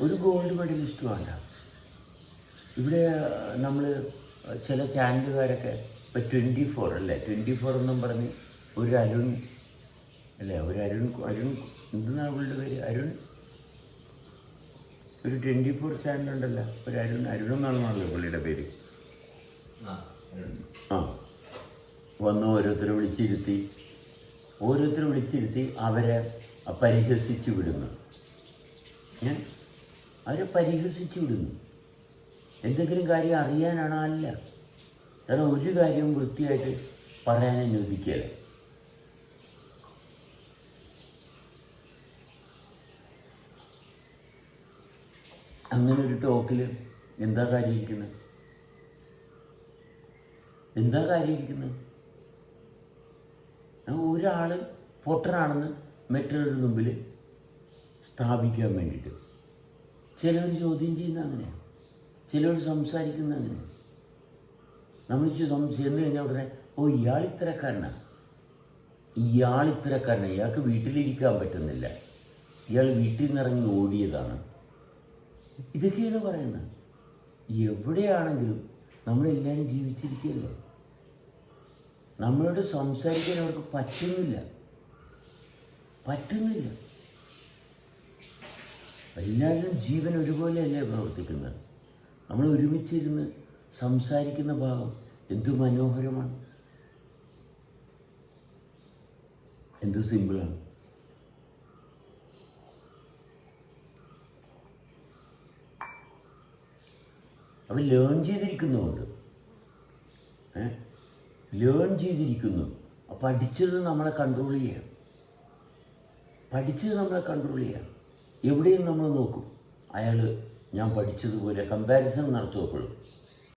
ഒരു gold medallist വേണ്ട. ഇവിടെ നമ്മൾ ചില ചാനലുകാരൊക്കെ ഇപ്പം ട്വന്റി ഫോർ അല്ലേ? ട്വന്റി ഫോർ എന്നും പറഞ്ഞ് ഒരു അരുൺ അല്ലേ? ഒരു അരുൺ അരുൺ എന്താണ് അവളുടെ പേര്? അരുൺ? ഒരു ട്വന്റി ഫോർ ചാനലുണ്ടല്ലോ ഒരു അരുൺ അരുൺ എന്നാണെന്നാണല്ലോ പുള്ളിയുടെ പേര്. ആ. വന്ന് ഓരോരുത്തരെ വിളിച്ചിരുത്തി ഓരോരുത്തരെ വിളിച്ചിരുത്തി അവരെ പരിഹസിച്ചു വിടുന്നു. ഞാൻ അവരെ പരിഹസിച്ചു വിടുന്നു. എന്തെങ്കിലും കാര്യം അറിയാനാണോ അല്ല കാരണം ഒരു കാര്യവും വൃത്തിയായിട്ട് പറയാൻ അനുവദിക്കുകയില്ല. അങ്ങനെ ഒരു ടോക്കിൽ എന്താ കാര്യം ഇരിക്കുന്നത് എന്താ കാര്യം ഇരിക്കുന്നത് ഒരാൾ പൊട്ടനാണെന്ന് മറ്റൊരു മുമ്പിൽ സ്ഥാപിക്കാൻ വേണ്ടിയിട്ട്. ചിലർ ചോദ്യം ചെയ്യുന്ന അങ്ങനെയാണ് ചിലർ സംസാരിക്കുന്ന അങ്ങനെയാണ് നമ്മൾ ചെന്ന് കഴിഞ്ഞാൽ ഉടനെ ഓ ഇയാൾ ഇത്തരക്കാരനാണ് ഇയാൾ ഇത്തരക്കാരനാണ് ഇയാൾക്ക് വീട്ടിലിരിക്കാൻ പറ്റുന്നില്ല. ഇയാൾ വീട്ടിൽ നിന്ന് ഇറങ്ങി ഓടിയതാണ്. ഇതൊക്കെയാണ് പറയുന്നത്. എവിടെയാണെങ്കിലും നമ്മളെല്ലാവരും ജീവിച്ചിരിക്കുകയല്ലേ നമ്മളോട് സംസാരിക്കാൻ അവർക്ക് പറ്റുന്നില്ല. പറ്റുന്നില്ല. എല്ലാവരും ജീവൻ ഒരുപോലെയല്ലേ പ്രവർത്തിക്കുന്നത്? നമ്മൾ ഒരുമിച്ചിരുന്ന് സംസാരിക്കുന്ന ഭാഗം എന്തു മനോഹരമാണ്. എന്ത് സിമ്പിളാണ്. അവൻ ലേൺ ചെയ്തിരിക്കുന്നുണ്ട് ലേൺ ചെയ്തിരിക്കുന്നു. പഠിച്ചത് നമ്മളെ കൺട്രോൾ ചെയ്യാം. പഠിച്ചത് നമ്മളെ കൺട്രോൾ ചെയ്യാം. എവിടെയും നമ്മൾ നോക്കും. അയാൾ ഞാൻ പഠിച്ചതുപോലെ കമ്പാരിസൺ നടത്തും എപ്പോഴും.